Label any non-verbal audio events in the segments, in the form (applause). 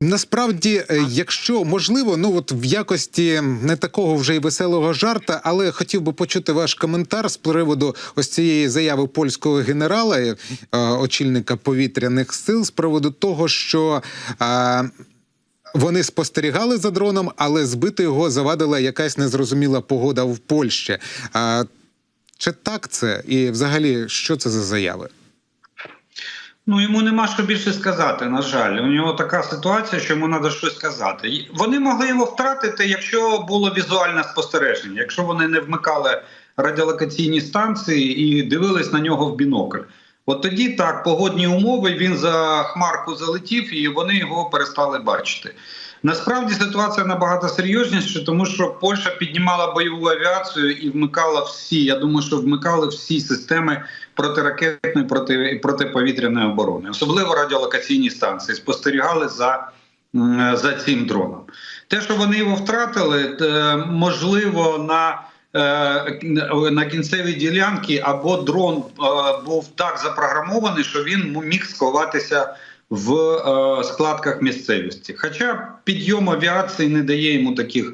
Насправді, е, якщо можливо, ну от в якості не такого вже й веселого жарта, але хотів би почути ваш коментар з приводу ось цієї заяви польського генерала, е, очільника повітряних сил, з приводу того, що е, вони спостерігали за дроном, але збити його завадила якась незрозуміла погода в Польщі. Е, чи так це? І взагалі, що це за заяви? Ну йому нема що більше сказати. На жаль, у нього така ситуація, що йому треба щось сказати. Вони могли його втратити, якщо було візуальне спостереження, якщо вони не вмикали радіолокаційні станції і дивились на нього в бінокль. От тоді так погодні умови він за хмарку залетів, і вони його перестали бачити. Насправді ситуація набагато серйозніша, тому що Польща піднімала бойову авіацію і вмикала всі. Я думаю, що вмикали всі системи протиракетної проти протиповітряної оборони, особливо радіолокаційні станції. Спостерігали за, за цим дроном. Те, що вони його втратили, можливо, на е, на кінцевій ділянці або дрон е, був так запрограмований, що він міг сховатися в е, складках місцевості. Хоча підйом авіації не дає йому таких,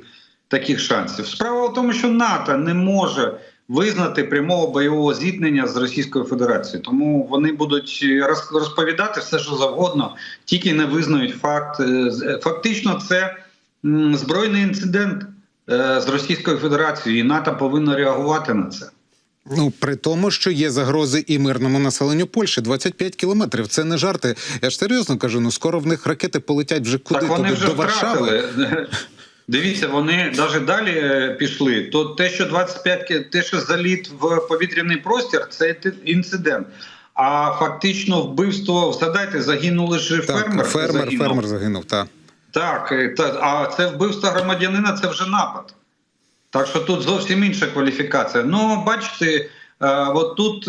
таких шансів. Справа в тому, що НАТО не може визнати прямого бойового зіткнення з Російською Федерацією, тому вони будуть розповідати все, що завгодно, тільки не визнають факт. Е, фактично, це збройний інцидент е, з Російською Федерацією, і НАТО повинно реагувати на це. Ну при тому, що є загрози і мирному населенню Польщі 25 кілометрів. Це не жарти. Я ж серйозно кажу. Ну скоро в них ракети полетять вже куди так вони туди вже до Варшави. Дивіться, вони навіть далі е, пішли. То те, що 25, те, що заліт в повітряний простір, це інцидент. А фактично вбивство згадайте, загинули ж фермер. Фермер загинув. фермер загинув. Так, так е, та а це вбивство громадянина. Це вже напад. Так що тут зовсім інша кваліфікація. Ну, бачите, е, от тут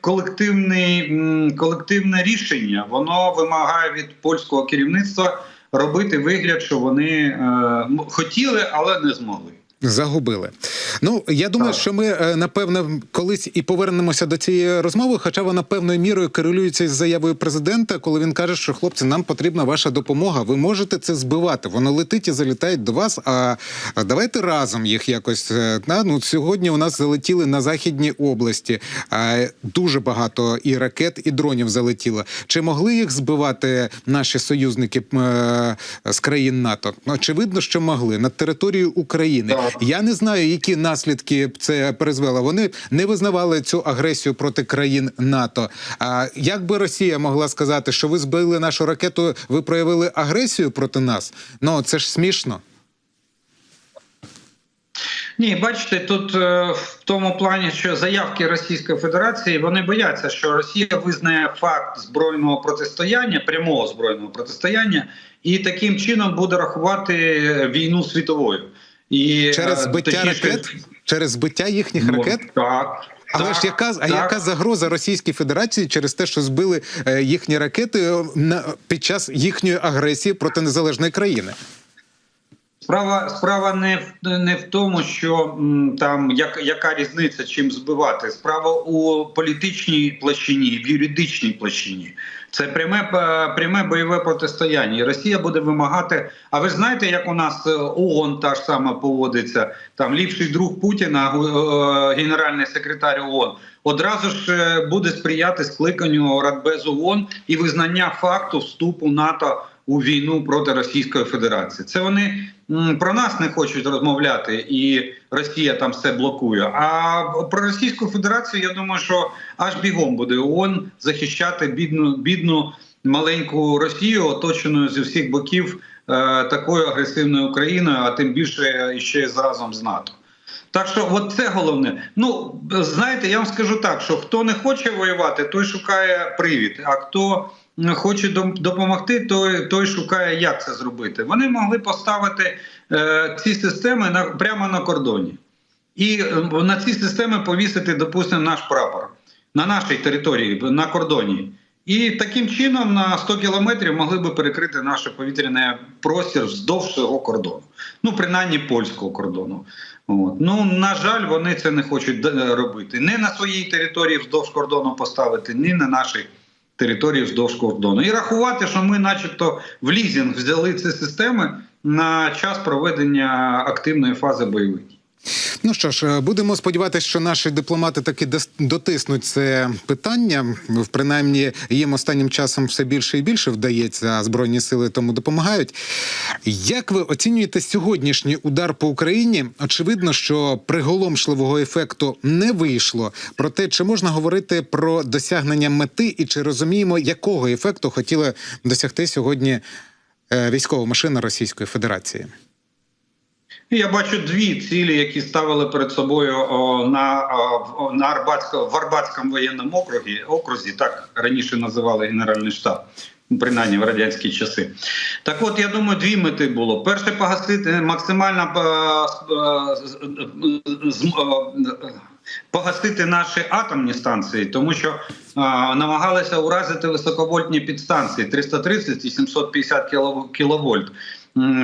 колективний, колективне рішення, воно вимагає від польського керівництва робити вигляд, що вони е, хотіли, але не змогли. Загубили. Ну я думаю, так. що ми е, напевно колись і повернемося до цієї розмови, хоча вона певною мірою корелюється із заявою президента, коли він каже, що хлопці, нам потрібна ваша допомога. Ви можете це збивати. Воно летить і залітає до вас. А давайте разом їх якось е, на ну сьогодні. У нас залетіли на західній області. Дуже багато і ракет, і дронів залетіло. Чи могли їх збивати наші союзники е, з країн НАТО? Очевидно, що могли над територією України. Я не знаю, які наслідки це призвело. Вони не визнавали цю агресію проти країн НАТО. А як би Росія могла сказати, що ви збили нашу ракету, ви проявили агресію проти нас? Ну це ж смішно. Ні, бачите, тут е, в тому плані, що заявки Російської Федерації вони бояться, що Росія визнає факт збройного протистояння, прямого збройного протистояння, і таким чином буде рахувати війну світовою. І через е, збиття точніше, ракет, через збиття їхніх ну, ракет. Так. Але так, ж яка а яка загроза Російській Федерації через те, що збили е, їхні ракети е, на під час їхньої агресії проти незалежної країни? Справа справа не в не в тому, що там як, яка різниця чим збивати. Справа у політичній площині, в юридичній площині. Це пряме е, пряме бойове протистояння. І Росія буде вимагати. А ви знаєте, як у нас е, ООН та ж сама поводиться? Там ліпший друг Путіна, е, генеральний секретар ООН, одразу ж буде сприяти скликанню Радбезу ООН і визнання факту вступу НАТО у війну проти Російської Федерації. Це вони про нас не хочуть розмовляти, і Росія там все блокує. А про Російську Федерацію я думаю, що аж бігом буде ООН захищати бідну бідну маленьку Росію, оточеною зі всіх боків е, такою агресивною Україною, а тим більше ще з разом з НАТО. Так що, от це головне. Ну знаєте, я вам скажу так: що хто не хоче воювати, той шукає привід. А хто хоче допомогти, той той шукає, як це зробити. Вони могли поставити е, ці системи на прямо на кордоні, і е, на ці системи повісити, допустимо, наш прапор на нашій території на кордоні. І таким чином на 100 кілометрів могли би перекрити наш повітряний простір вздовж цього кордону, ну принаймні польського кордону. От. Ну на жаль, вони це не хочуть робити. Не на своїй території вздовж кордону поставити, ні на нашій території вздовж кордону. І рахувати, що ми, начебто, в лізінг взяли ці системи на час проведення активної фази бойових дій. Ну що ж, е, будемо сподіватися, що наші дипломати таки дотиснуть це питання. В принаймні їм останнім часом все більше і більше вдається, а збройні сили тому допомагають. Як ви оцінюєте сьогоднішній удар по Україні? Очевидно, що приголомшливого ефекту не вийшло. Проте чи можна говорити про досягнення мети, і чи розуміємо, якого ефекту хотіла досягти сьогодні е, військова машина Російської Федерації? Я бачу дві цілі, які ставили перед собою на, на Арбатсько, в Арбатському воєнному округі, окрузі, так раніше називали Генеральний штаб, ну, принаймні в радянські часи. Так от, я думаю, дві мети було. Перше, погасити максимально е, е, погасити наші атомні станції, тому що е, намагалися уразити високовольтні підстанції 330 і 750 кіло- кіловольт. М,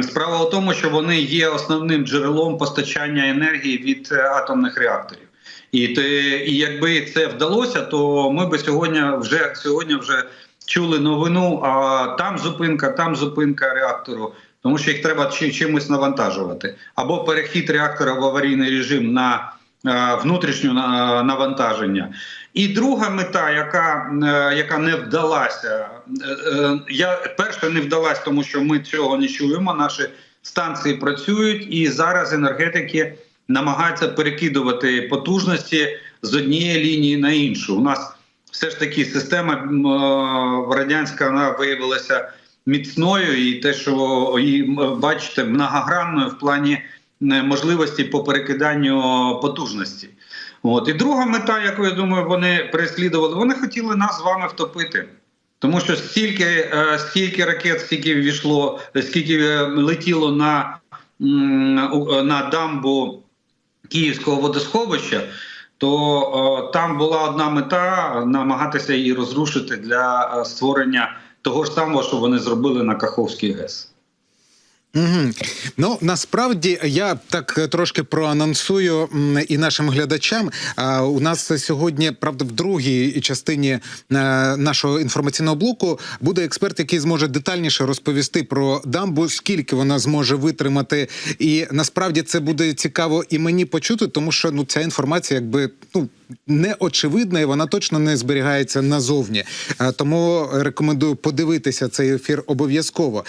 Справа в тому, що вони є основним джерелом постачання енергії від е, атомних реакторів. І, те, і якби це вдалося, то ми би сьогодні вже сьогодні вже чули новину. А там зупинка, там зупинка реактору, тому що їх треба чимось навантажувати. Або перехід реактора в аварійний режим на е, внутрішнє на- навантаження. І друга мета, яка, е, яка не вдалася, е, е, я перша не вдалась, тому що ми цього не чуємо. Наші станції працюють, і зараз енергетики намагаються перекидувати потужності з однієї лінії на іншу. У нас все ж таки система радянська вона виявилася міцною, і те, що і бачите, многогранною в плані можливості по перекиданню потужності. От і друга мета, яку я думаю, вони переслідували, вони хотіли нас з вами втопити. Тому що стільки, е, скільки ракет, скільки ввійшло, скільки е, летіло на, на дамбу Київського водосховища, то е, там була одна мета намагатися її розрушити для створення того ж самого, що вони зробили на Каховській ГЕС. Угу. Ну насправді я так е, трошки проанонсую і нашим глядачам. А, у нас сьогодні, правда, в другій частині е, нашого інформаційного блоку буде експерт, який зможе детальніше розповісти про дамбу, скільки вона зможе витримати. І насправді це буде цікаво і мені почути, тому що ну ця інформація, якби ну. Не очевидна, і вона точно не зберігається назовні. Е, Тому рекомендую подивитися цей ефір обов'язково.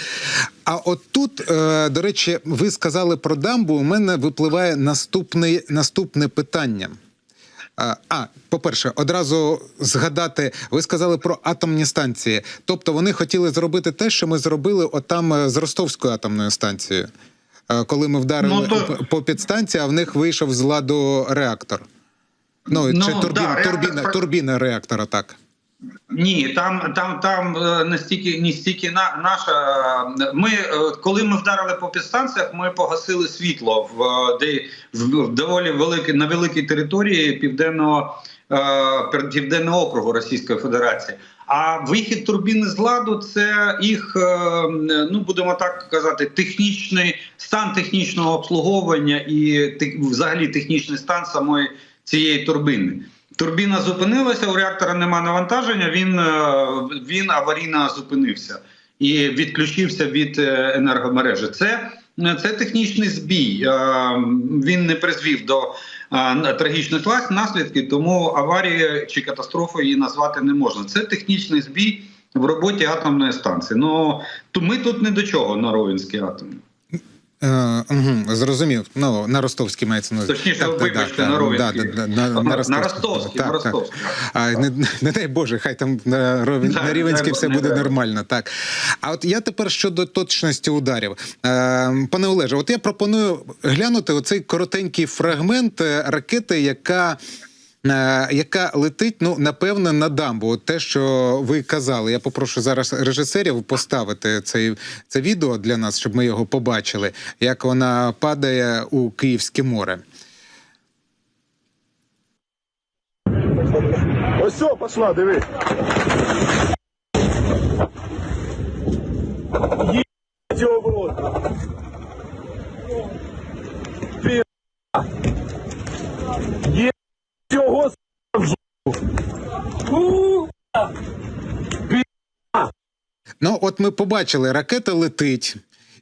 А от тут, е, до речі, ви сказали про дамбу. У мене випливає наступне, наступне питання. А, А, по-перше, одразу згадати, ви сказали про атомні станції. Тобто вони хотіли зробити те, що ми зробили отам е, з Ростовською атомною станцією. Е, Коли ми вдарили Ну, то- по підстанції, а в них вийшов з ладу реактор. Ну, Ну, чи турбін, да, турбіна, про- турбіна реактора, так. Ні, там там там е, не стільки не стільки на наша. Ми е, коли ми вдарили по підстанціях, ми погасили світло в е, де в, в доволі великій на великій території південного е, південного округу Російської Федерації. А вихід турбіни з ладу це їх, ну будемо так казати, технічний стан технічного обслуговування і взагалі технічний стан самої цієї турбини. Турбіна зупинилася, у реактора нема навантаження. Він, е, він аварійно зупинився і відключився від е, енергомережі. Це, це технічний збій. Е, Він не призвів до трагічних наслідків, тому аварії чи катастрофу її назвати не можна. Це технічний збій в роботі атомної станції. Ну ми тут не до чого на Ровенській атомній. Е, угу, зрозумів. Ну, на Ростовській мається на. Точніше, вибачте, на Ровенській. Да, да, на, На Ростовській. Ростовській, Так, на так. А, не, не дай Боже, хай там на, Ровен, Так, на Рівенській все дай буде Боже. нормально. Так. А от я тепер щодо точності ударів. Е, пане Олеже, от я пропоную глянути оцей коротенький фрагмент е, ракети, яка. Е, Яка летить, ну напевне, на дамбу. От те, що ви казали. Я попрошу зараз режисерів поставити цей, це відео для нас, щоб ми його побачили, як вона падає у Київське море. Ось все, пошла, диви. Єбать його в рот. Пі***. Єбать його с*** в жопу. У, Ну, от ми побачили, ракета летить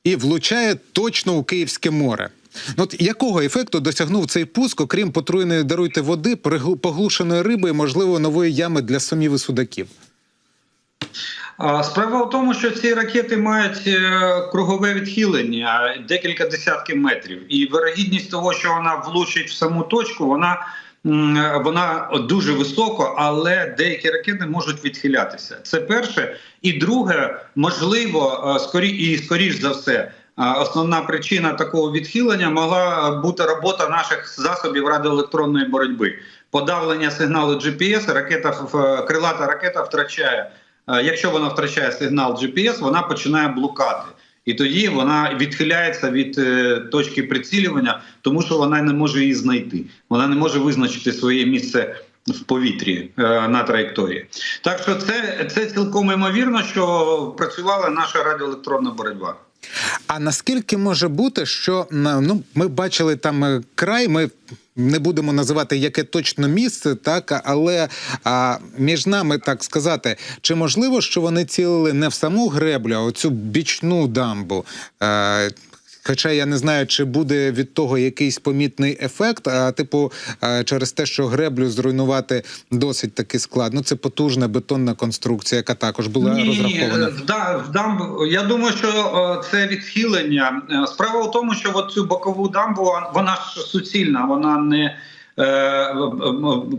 і влучає точно у Київське море. От якого ефекту досягнув цей пуск, окрім потруєної даруйте води, поглушеної риби і, можливо, нової ями для сумів і судаків? Справа в тому, що ці ракети мають е, кругове відхилення декілька десятків метрів, і вирогідність того, що вона влучить в саму точку, вона. Вона дуже високо, але деякі ракети можуть відхилятися. Це перше. І друге, можливо, е, скорі і скоріш за все, е, основна причина такого відхилення могла бути робота наших засобів радіоелектронної боротьби. Подавлення сигналу GPS, ракета крилата ракета втрачає. Е, Якщо вона втрачає сигнал GPS, вона починає блукати. І тоді вона відхиляється від е, точки прицілювання, тому що вона не може її знайти. Вона не може визначити своє місце в повітрі е, на траєкторії. Так що це, це цілком імовірно, що працювала наша радіоелектронна боротьба. А наскільки може бути, що ну, ми бачили там е, край, ми не будемо називати яке точно місце, так але а, між нами так сказати, чи можливо, що вони цілили не в саму греблю, а оцю бічну дамбу? Е, Хоча я не знаю, чи буде від того якийсь помітний ефект, а типу, е, через те, що греблю зруйнувати досить таки складно. Це потужна бетонна конструкція, яка також була розрахована. да- дамб- я думаю, що е, це відхилення. Е, Справа в тому, що от цю бокову дамбу вона ж суцільна, вона не. е, е,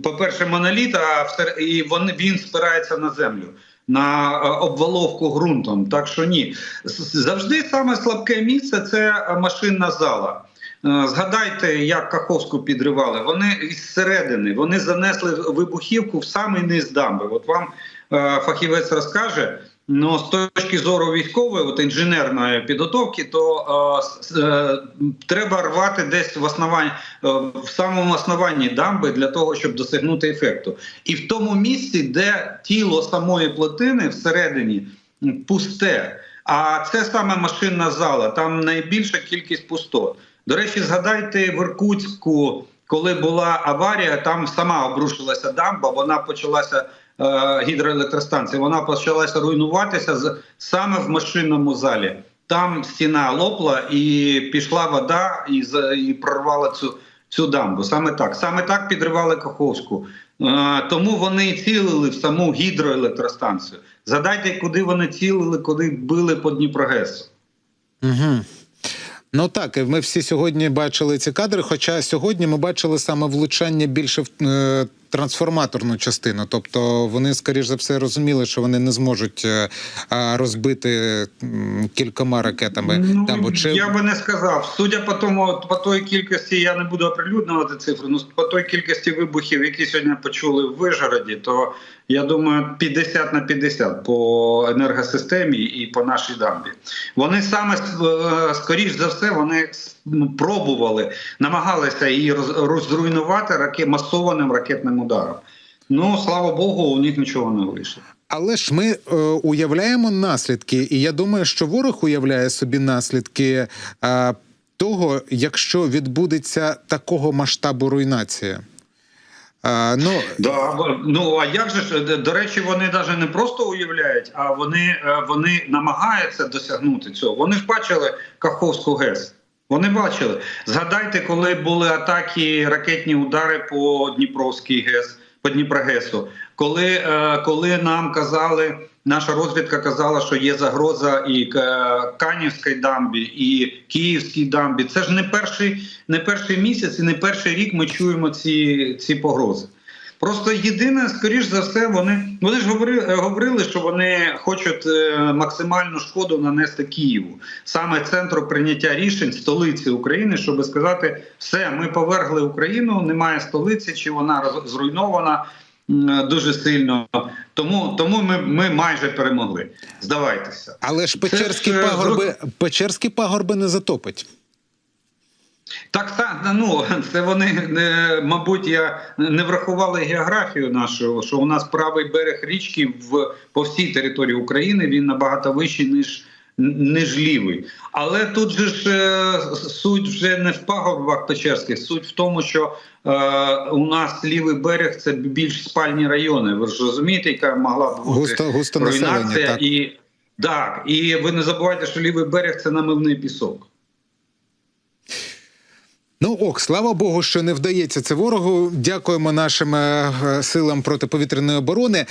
По-перше, моноліт, а і він спирається на землю, на е, обваловку ґрунтом. Так що ні. Завжди саме слабке місце це машинна зала. Е, Згадайте, як Каховську підривали. Вони із середини вони занесли вибухівку в самий низ дамби. От вам е, фахівець розкаже. Ну, з точки зору військової, от інженерної підготовки, то е, е, треба рвати десь в основанні, е, в самому основанні дамби для того, щоб досягнути ефекту. І в тому місці, де тіло самої плотини всередині пусте. А це саме машинна зала, там найбільша кількість пустот. До речі, згадайте в Іркутську, коли була аварія, там сама обрушилася дамба, вона почалася е, гідроелектростанція, вона почалася руйнуватися саме в машинному залі. Там стіна лопла і пішла вода і, і прорвала цю, цю дамбу. Саме так. Саме так підривали Каховську. Е, тому вони цілили в саму гідроелектростанцію. Згадайте, куди вони цілили, коли били по Дніпрогесу. Угу. Ну так, ми всі сьогодні бачили ці кадри. Хоча сьогодні ми бачили саме влучання більше в е, трансформаторну частину. Тобто вони, скоріш за все, розуміли, що вони не зможуть е, розбити кількома ракетами. Ну, Там, Чи Я би не сказав. Судя по тому, по той кількості, я не буду оприлюднювати цифри, ну по той кількості вибухів, які сьогодні почули в Вижгороді, то я думаю, 50 на 50 по енергосистемі і по нашій дамбі. Вони саме е, скоріш за все, вони ну, пробували, намагалися її роз- розруйнувати раке, масованим ракетним ударом. Ну слава Богу, у них нічого не вийшло. Але ж ми е, уявляємо наслідки, і я думаю, що ворог уявляє собі наслідки е, того, якщо відбудеться такого масштабу руйнація. Е, ну, Да, ну а як же ж до- до речі, вони навіть не просто уявляють, а вони, е, вони намагаються досягнути цього. Вони ж бачили Каховську ГЕС. Вони бачили. Згадайте, коли були атаки, ракетні удари по Дніпровській ГЕС, по Дніпрогесу. Коли, е, коли нам казали, наша розвідка казала, що є загроза і Канівській дамбі, і Київській дамбі. Це ж не перший, не перший місяць і не перший рік ми чуємо ці, ці погрози. Просто єдине, скоріш за все, вони вони ж говорили, говорили, що вони хочуть е, максимальну шкоду нанести Києву, саме центру прийняття рішень столиці України, щоб сказати, все, ми повергли Україну, немає столиці, чи вона зруйнована дуже сильно. Тому, тому ми, ми майже перемогли. Здавайтеся. але ж Печерські Це пагорби е, пагорби, Печерські пагорби не затопить. Так, так, ну (laughs) це вони не мабуть, я не врахували географію нашу, що у нас правий берег річки в по всій території України він набагато вищий ніж. Ніж лівий, але тут же ж е, суть вже не в пагорбах Печерських, суть в тому, що е, у нас лівий берег це більш спальні райони. Ви ж розумієте, яка могла б бути Густо, густо руйнація так. і Так, і ви не забувайте, що лівий берег це намивний пісок. Ну ок, слава Богу, що не вдається це ворогу. Дякуємо нашим е, е, силам протиповітряної оборони.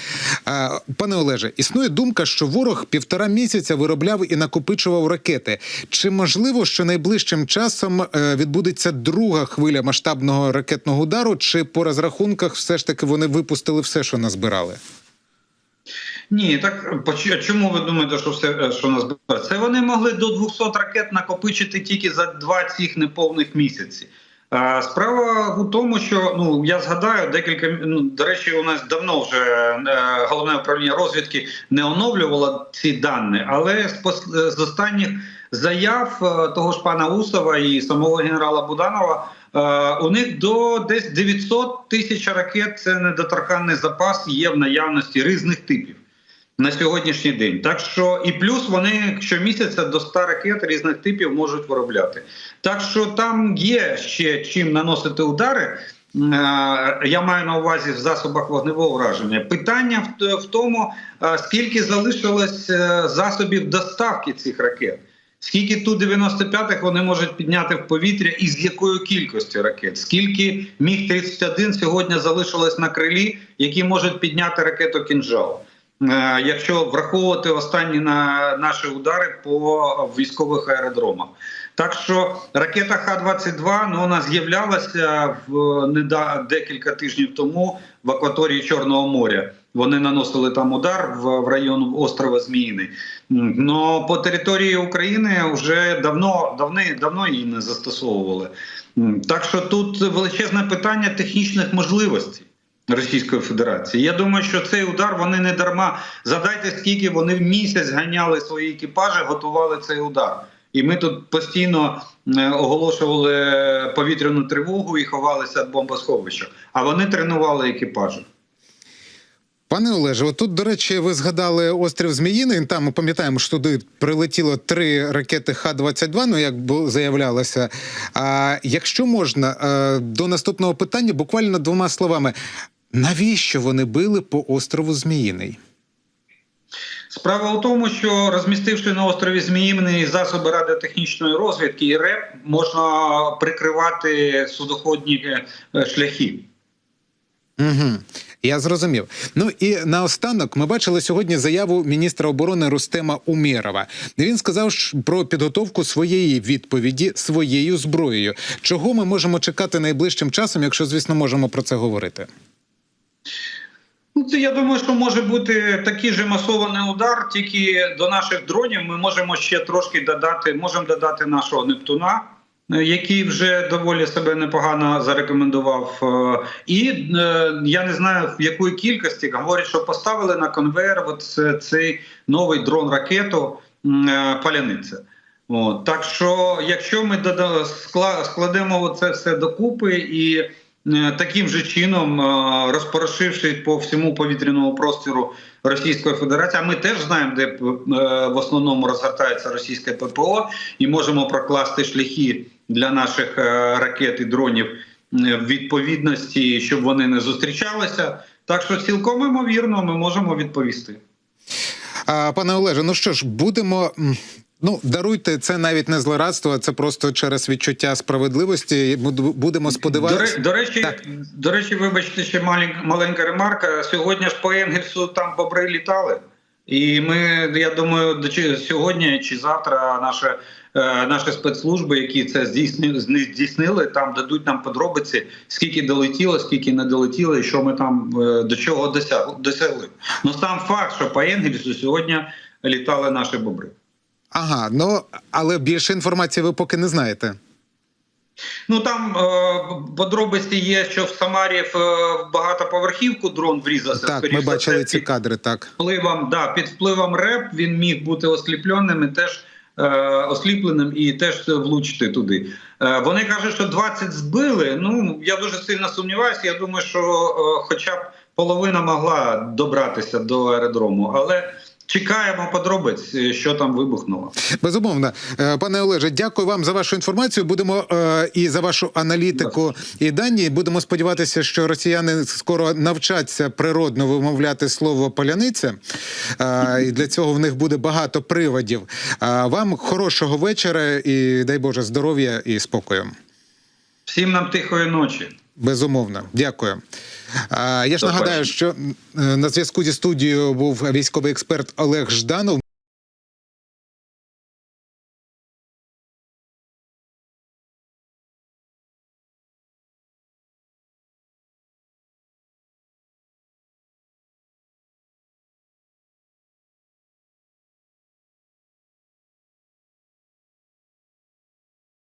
Е, Пане Олеже, існує думка, що ворог півтора місяця виробляв і накопичував ракети. Чи можливо, що найближчим часом відбудеться друга хвиля масштабного ракетного удару? Чи по розрахунках все ж таки вони випустили все, що назбирали? Ні, так поч- чому ви думаєте, що все е, що нас бере? Це вони могли до 200 ракет накопичити тільки за два цих неповних місяці. Справа у тому, що ну я згадаю декілька ну, до речі, у нас давно вже е, головне управління розвідки не оновлювало ці дані, але з, з останніх заяв е, того ж пана Усова і самого генерала Буданова. е, У них до десь 900 тисяч ракет це недоторканний запас є в наявності різних типів на сьогоднішній день. Так що і плюс вони щомісяця до 100 ракет різних типів можуть виробляти. Так що там є ще чим наносити удари. Е, Я маю на увазі в засобах вогневого враження. Питання в, тому, е, скільки залишилось е, засобів доставки цих ракет. Скільки ту 95-х вони можуть підняти в повітря і з якою кількістю ракет? Скільки міг 31 сьогодні залишилось на крилі, які можуть підняти ракету кінжал? Е, Якщо враховувати останні на наші удари по військових аеродромах, так що ракета Х-22 ну, вона з'являлася в неда декілька тижнів тому в акваторії Чорного моря. Вони наносили там удар в, в район острова Зміїний. М, Но по території України вже давно давни, давно її не застосовували. Так що тут величезне питання технічних можливостей. Російської Федерації. Я думаю, що цей удар вони не дарма. Задайте, скільки вони в місяць ганяли свої екіпажі, готували цей удар. І ми тут постійно е, оголошували повітряну тривогу і ховалися від бомбосховища. А вони тренували екіпажі. Пане Олеже, отут, до речі, ви згадали острів Зміїний. Там ми пам'ятаємо, що туди прилетіло три ракети Х-22, ну як заявлялося. А якщо можна, е, до наступного питання, буквально двома словами. Навіщо вони били по острову Зміїний? Справа у тому, що розмістивши на острові Зміївний засоби радіотехнічної розвідки і РЕП, можна прикривати судоходні е, шляхи. Угу. Я зрозумів. Ну і наостанок ми бачили сьогодні заяву міністра оборони Рустема Умєрова. Він сказав про підготовку своєї відповіді своєю зброєю. Чого ми можемо чекати найближчим часом, якщо звісно можемо про це говорити? Ну, це я думаю, що може бути такий же масований удар, тільки до наших дронів ми можемо ще трошки додати, можемо додати нашого Нептуна. Е, Який вже доволі себе непогано зарекомендував, Е, і е, я не знаю в якої кількості говорять, що поставили на конвейер от цей новий дрон ракету е, паляниця. От, так що, якщо ми складемо це все докупи і е, таким же чином, е, розпорошивши по всьому повітряному простору Російської Федерації, а ми теж знаємо, де е, в основному розгортається російське ППО, і можемо прокласти шляхи для наших е, ракет і дронів в відповідності, щоб вони не зустрічалися. Так що цілком імовірно, ми можемо відповісти. А, пане Олеже, ну що ж, будемо. Ну, даруйте, це навіть не злорадство, це просто через відчуття справедливості. Будемо сподіватися. ре- до речі, Так. до речі, вибачте, ще малень- маленька ремарка. Сьогодні ж по Енгельсу там бобри літали. І ми, я думаю, сьогодні чи завтра наші, е, наші спецслужби, які це здійснили, там дадуть нам подробиці, скільки долетіло, скільки не долетіло, і що ми там е, до чого досягли. Ну сам факт, що по Енгельсу сьогодні літали наші бобри. Ага, ну але більше інформації ви поки не знаєте. Ну там е, подробиці є, що в Самарі в, е, багатоповерхівку дрон врізався. Так, скоріш ми бачили все, ці під кадри. Так. впливом, да, під впливом РЕП він міг бути осліпленим і теж е, осліпленим і теж влучити туди. Е, вони кажуть, що 20 збили. Ну я дуже сильно сумніваюся. Я думаю, що е, хоча б половина могла добратися до аеродрому, але чекаємо подробиць, е, що там вибухнуло. Безумовно, Е, пане Олеже, дякую вам за вашу інформацію. Будемо е, і за вашу аналітику і дані. Будемо сподіватися, що росіяни скоро навчаться природно вимовляти слово поляниця. І для цього в них буде багато приводів. Вам хорошого вечора і дай Боже здоров'я і спокою. Всім нам тихої ночі. Безумовно, дякую. Я ж нагадаю, що е, на зв'язку зі студією був військовий експерт Олег Жданов.